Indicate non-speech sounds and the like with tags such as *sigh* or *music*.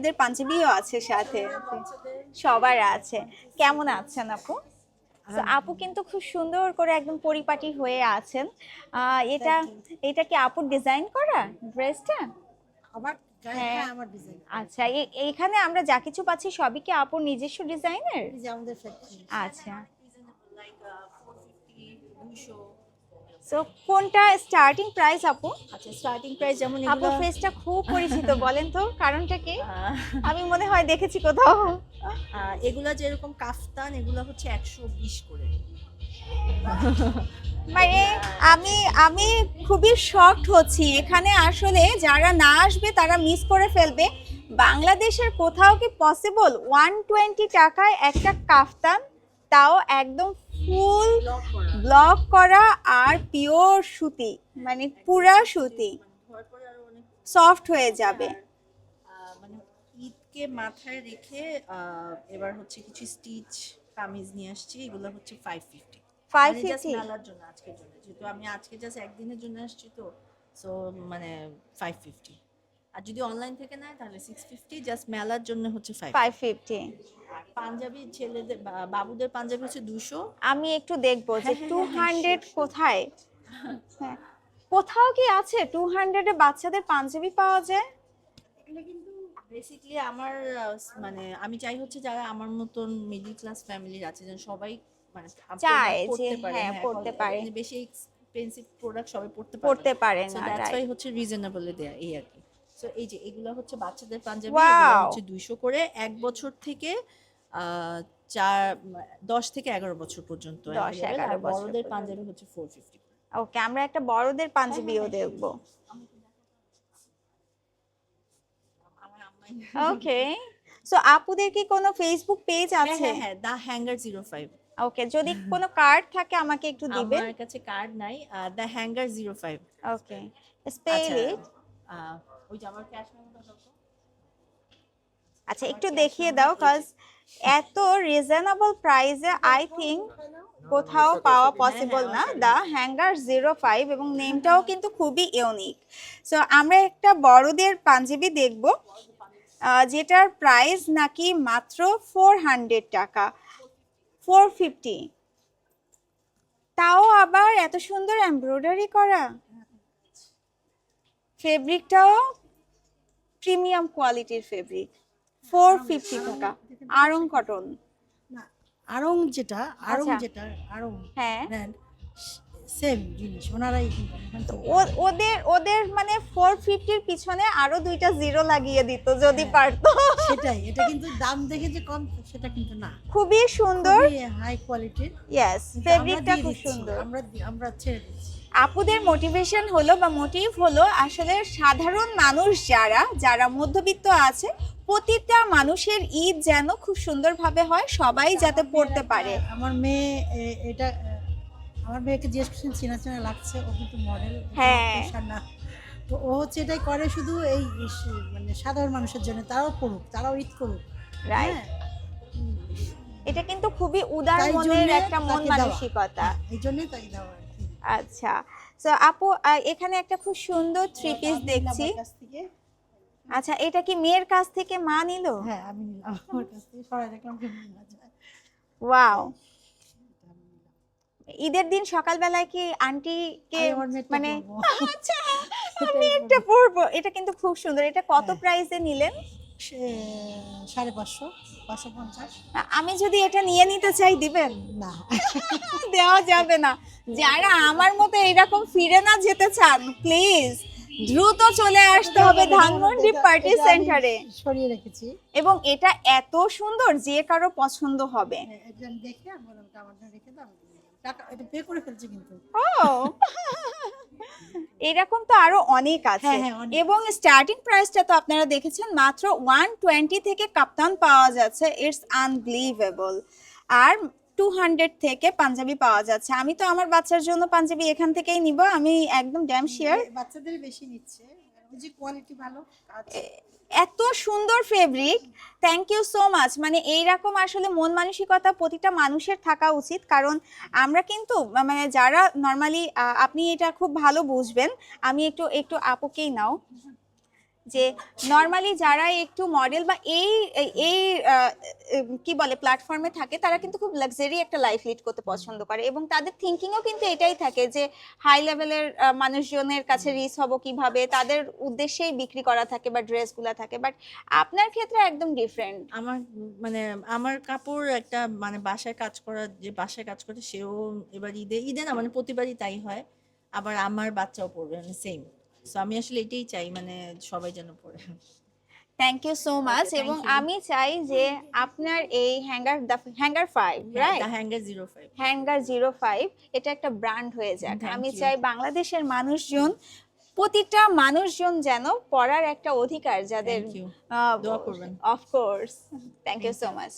মেয়েদের পাঞ্জাবিও আছে সাথে। সবার আছে। কেমন আছেন আপু? আপু কিন্তু খুব সুন্দর করে একদম পরিপাটি হয়ে আছেন। এটা এটা কি আপুর ডিজাইন করা? ড্রেসটা আমার হ্যাঁ। হ্যাঁ। আমার আচ্ছা এ- এইখানে আমরা যা কিছু পাচ্ছি সবই কি আপুর নিজস্ব ডিজাইনের আচ্ছা। সো কোনটা স্টার্টিং প্রাইস আপু? আচ্ছা স্টার্টিং প্রাইস যেমন আপু ফেসটা খুব পরিচিত *laughs* বলেন তো কারণটা কি? আমি মনে হয় দেখেছি কোথাও। এগুলা যেরকম কাফতান এগুলো হচ্ছে একশো বিশ করে। মানে আমি আমি খুবই শকড হচ্ছি। এখানে আসলে যারা না আসবে তারা মিস করে ফেলবে। বাংলাদেশের কোথাও কি পসিবল ওয়ান টোয়েন্টি টাকায় একটা কাফতান তাও একদম ফুল ব্লক করা। আর পিওর সুতি মানে পুরা সুতি। সফট হয়ে যাবে। মানে ঈদকে মাথায় রেখে এবার হচ্ছে কিছু স্টিচ কামিজ নিয়ে আসছি এগুলো হচ্ছে ফাইভ ফিফটি ফাইভ ফিফটি মেলার জন্য আজকের জন্য। যেহেতু আমি আজকে জাস্ট একদিনের জন্য আসছি তো সো মানে ফাইভ ফিফটি আর যদি অনলাইন থেকে নেয় তাহলে সিক্স ফিফটি জাস্ট মেলার জন্য হচ্ছে ফাইভ ফাইভ ফিফটি পাঞ্জাবি ছেলেদের বা- বাবুদের পাঞ্জাবি হচ্ছে দুশো আমি একটু দেখব যে হ্যাঁ, হ্যাঁ, টু হ্যাঁ, হান্ড্রেড sure, sure. কোথায় হ্যাঁ। কোথাও কি আছে টু হান্ড্রেডে বাচ্চাদের পাঞ্জাবি পাওয়া যায় এগুলো কিন্তু আমার আহ, মানে আমি চাই হচ্ছে যারা আমার মতন মিডল ক্লাস ফ্যামিলির আছে যেন সবাই মানে afford চায় করতে যে পারে, হ্যাঁ, পড়তে পারে। মানে বেশি এক্সপেন্সিভ প্রোডাক্ট সবাই পড়তে পড়তে পারে সো না দ্যাটস? ওয়াই হচ্ছে রিজনেবলে দেয়া এই আর কি সো এই যে এগুলো হচ্ছে বাচ্চাদের পাঞ্জাবি Wow! হচ্ছে দুইশো করে এক বছর থেকে আহ, চার দশ থেকে এগারো বছর পর্যন্ত 10, available, 11 আর বছর বড়দের পাঞ্জাবি হচ্ছে ফোর ফিফটি ওকে আমরা একটা বড়দের পাঞ্জাবিও দেখব। ওকে সো আপুদের কি কোনো ফেসবুক পেজ হ্যাঁ আছে? হ্যাঁ হ্যাঁ the hanger zero five okay যদি কোনো কার্ড থাকে আমাকে একটু দিবেন। আমার কাছে কার্ড নাই the hanger zero five okay spell it ওই যে আমার ক্যাশ মেমোটা। আচ্ছা একটু দেখিয়ে দাও কজ এত রিজনেবল প্রাইসে আই থিঙ্ক কোথাও পাওয়া পসিবল না। দ্য হ্যাঙ্গার জিরো ফাইভ এবং নেমটাও কিন্তু খুবই ইউনিক সো আমরা একটা বড়দের পাঞ্জাবি দেখব যেটার প্রাইস নাকি মাত্র ফোর হান্ড্রেড টাকা। ফোর ফিফটি তাও আবার এত সুন্দর এমব্রয়ডারি করা। ফেব্রিকটাও প্রিমিয়াম কোয়ালিটির ফেব্রিক ফোর ফিফটি টাকা। আরং কটন না আড়ং যেটা আড়ং আচ্ছা। যেটা আরং হ্যাঁ। সেম জিনিস ওনারাই ওদের ওদের মানে ফোর ফিফটির পিছনে আরও দুইটা জিরো লাগিয়ে দিত যদি পারতো। সেটাই এটা কিন্তু দাম দেখে যে কম সেটা কিন্তু না। খুবই সুন্দর। হাই কোয়ালিটির ইয়েস ফেব্রিকটা খুব সুন্দর। আমরা আমরা ছেড়ে দিচ্ছি। আপুদের মোটিভেশন হলো বা মোটিভ হলো আসলে সাধারণ মানুষ যারা যারা মধ্যবিত্ত আছে প্রতিটা মানুষের ঈদ যেন খুব সুন্দরভাবে হয় সবাই যাতে পড়তে পারে। আমার মেয়ে এটা আমার মেয়েকে জিজ্ঞেস করছেন চেনা চেনা লাগছে ও কিন্তু মডেল হ্যাঁ। না। তো ও হচ্ছে এটাই করে শুধু এই মানে সাধারণ মানুষের জন্য তারাও পড়ুক তারাও ঈদ করুক। রাইট হ্যাঁ। এটা কিন্তু খুবই উদার মনের একটা মন মানসিকতা। হ্যাঁ, এই জন্যই তাই দেওয়া আচ্ছা। তো আপু এখানে একটা খুব সুন্দর থ্রি পিস দেখছি। আচ্ছা এটা কি মেয়ের কাছ থেকে মা নিল? হ্যাঁ আমি নিলাম আমার কাছ থেকে। সরাই দেখলাম ওয়াও ঈদের দিন সকালবেলায় কি আমার মেয়েরটা মানে *laughs* আচ্ছা *laughs* আমি একটা পরবো। এটা কিন্তু খুব সুন্দর। এটা কত হ্যাঁ। প্রাইসে নিলেন? সাড়ে পাঁচশো পাঁচশো পঞ্চাশ। আমি যদি এটা নিয়ে নিতে চাই দিবেন? না। *laughs* দেওয়া যাবে না। যারা আমার মতো এরকম ফিরে না যেতে চান প্লিজ দ্রুত চলে আসতে হবে ধানমন্ডি পার্টি সেন্টারে সরিয়ে রেখেছি। এবং এটা এত সুন্দর যে কারও পছন্দ হবে। হ্যাঁ, দেখে আমার রেখে দাও। টাকা এটা পে করে ফেলছি কিন্তু। ও *laughs* এরকম তো আরও অনেক আছে। হ্যাঁ, হ্যাঁ। এবং স্টার্টিং প্রাইসটা তো আপনারা দেখেছেন মাত্র ওয়ান টোয়েন্টি থেকে কাপ্তান পাওয়া যাচ্ছে। ইটস আনবিলিভেবল আর টু হান্ড্রেড থেকে পাঞ্জাবি পাওয়া যাচ্ছে। আমি তো আমার বাচ্চার জন্য পাঞ্জাবি এখান থেকেই নিব। আমি একদম ড্যাম শিওর বাচ্চাদের বেশি নিচ্ছে। এত সুন্দর fabric thank you so much মানে এইরকম আসলে মন মানসিকতা প্রতিটা মানুষের থাকা উচিত। কারণ আমরা কিন্তু মানে যারা নর্মালি আপনি এটা খুব ভালো বুঝবেন। আমি একটু একটু আপুকেই নাও। যে নর্মালি যারা একটু মডেল বা এই, এই- কি বলে প্ল্যাটফর্মে থাকে, তারা কিন্তু খুব লাক্সারি একটা লাইফ লিড করতে পছন্দ করে এবং তাদের থিঙ্কিংও কিন্তু এটাই থাকে যে হাই লেভেলের মানুষজনের কাছে রিচ হব কীভাবে, তাদের উদ্দেশ্যেই বিক্রি করা থাকে বা ড্রেসগুলো থাকে বাট আপনার ক্ষেত্রে একদম ডিফারেন্ট আমার মানে আমার কাপড় একটা মানে বাসায় কাজ করা যে বাসায় কাজ করে সেও এবার ঈদে ঈদে না মানে প্রতিবারই তাই হয়, আবার আমার বাচ্চাও পড়বে মানে সেম সো আমি আসলে এটাই চাই মানে সবাই যেন পড়ে। থ্যাংক ইউ সো মাচ এবং আমি চাই যে আপনার এই hanger hanger five right hanger zero five hanger zero five এটা একটা ব্র্যান্ড হয়ে যাক। আমি চাই বাংলাদেশের মানুষজন প্রতিটা মানুষজন যেন পড়ার একটা অধিকার যাদের। Of course thank you so much